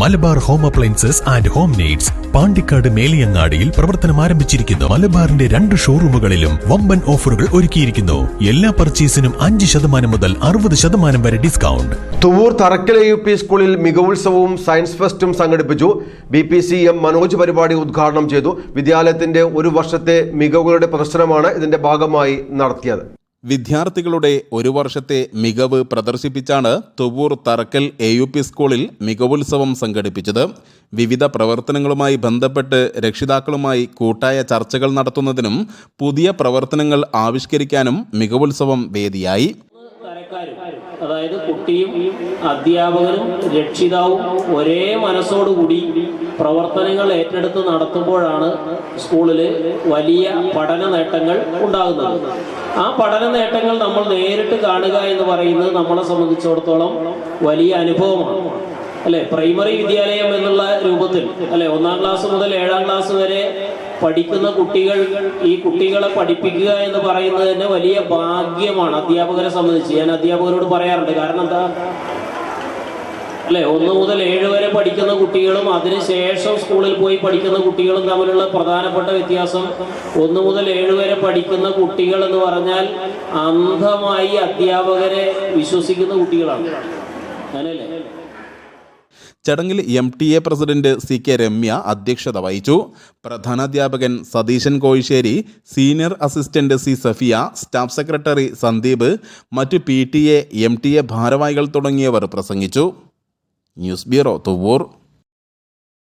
Malabar home appliances and home needs Pandikkad മേലിയങ്ങാടിയിൽ പ്രവർത്തനം ആരംഭിച്ചിരിക്കുന്നു. മലബാറിന്റെ രണ്ട് ഷോറൂമുകളിലും വമ്പൻ ഓഫറുകൾ ഒരുക്കിയിരിക്കുന്നു. എല്ലാ പർച്ചേസിനും അഞ്ച് ശതമാനം മുതൽ അറുപത് ശതമാനം വരെ discount. Thuvoor Tharakkal U P സ്കൂളിൽ മികവുത്സവവും സയൻസ് ഫെസ്റ്റും സംഘടിപ്പിച്ചു. B P C M Manoj പരിപാടി ഉദ്ഘാടനം ചെയ്തു. വിദ്യാലയത്തിന്റെ ഒരു വർഷത്തെ മികവുകളുടെ പ്രദർശനമാണ് ഇതിന്റെ ഭാഗമായി നടത്തിയത്. വിദ്യാർത്ഥികളുടെ ഒരു വർഷത്തെ മികവ് പ്രദർശിപ്പിച്ചാണ് Thuvoor Tharakkal A U P സ്കൂളിൽ മികവുത്സവം സംഘടിപ്പിച്ചത്. വിവിധ പ്രവർത്തനങ്ങളുമായി ബന്ധപ്പെട്ട് രക്ഷിതാക്കളുമായി കൂട്ടായ ചർച്ചകൾ നടത്തുന്നതിനും പുതിയ പ്രവർത്തനങ്ങൾ ആവിഷ്കരിക്കാനും മികവുത്സവം വേദിയായി. അതായത് കുട്ടിയും അധ്യാപകനും രക്ഷിതാവും ഒരേ മനസ്സോടുകൂടി പ്രവർത്തനങ്ങൾ ഏറ്റെടുത്ത് നടത്തുമ്പോഴാണ് സ്കൂളിൽ വലിയ പഠന നേട്ടങ്ങൾ ഉണ്ടാകുന്നത്. ആ പഠന നേട്ടങ്ങൾ നമ്മൾ നേരിട്ട് കാണുക എന്ന് പറയുന്നത് നമ്മളെ സംബന്ധിച്ചിടത്തോളം വലിയ അനുഭവമാണ്. അല്ലെ പ്രൈമറി വിദ്യാലയം എന്നുള്ള രൂപത്തിൽ അല്ലെ ഒന്നാം ക്ലാസ് മുതൽ ഏഴാം ക്ലാസ് വരെ പഠിക്കുന്ന കുട്ടികൾ ഈ കുട്ടികളെ പഠിപ്പിക്കുക എന്ന് പറയുന്നത് തന്നെ വലിയ ഭാഗ്യമാണ് അധ്യാപകരെ സംബന്ധിച്ച്. ഞാൻ അധ്യാപകരോട് പറയാറുണ്ട് കാരണം എന്താ? അല്ലെ ഒന്ന് മുതൽ ഏഴ് വരെ പഠിക്കുന്ന കുട്ടികളും അതിനുശേഷം സ്കൂളിൽ പോയി പഠിക്കുന്ന കുട്ടികളും തമ്മിലുള്ള പ്രധാനപ്പെട്ട വ്യത്യാസം ഒന്ന് മുതൽ ഏഴ് വരെ പഠിക്കുന്ന കുട്ടികൾ എന്ന് പറഞ്ഞാൽ അന്ധമായി അധ്യാപകരെ വിശ്വസിക്കുന്ന കുട്ടികളാണ്. അങ്ങനെയല്ലേ? ചടങ്ങിൽ M T A president C K Ramya അധ്യക്ഷത വഹിച്ചു. പ്രധാനാധ്യാപകൻ Satheesan Kozhissery senior assistant C Safiya staff secretary Sandeep മറ്റു P T A M T A ഭാരവാഹികൾ തുടങ്ങിയവർ പ്രസംഗിച്ചു. News bureau Thuvvur.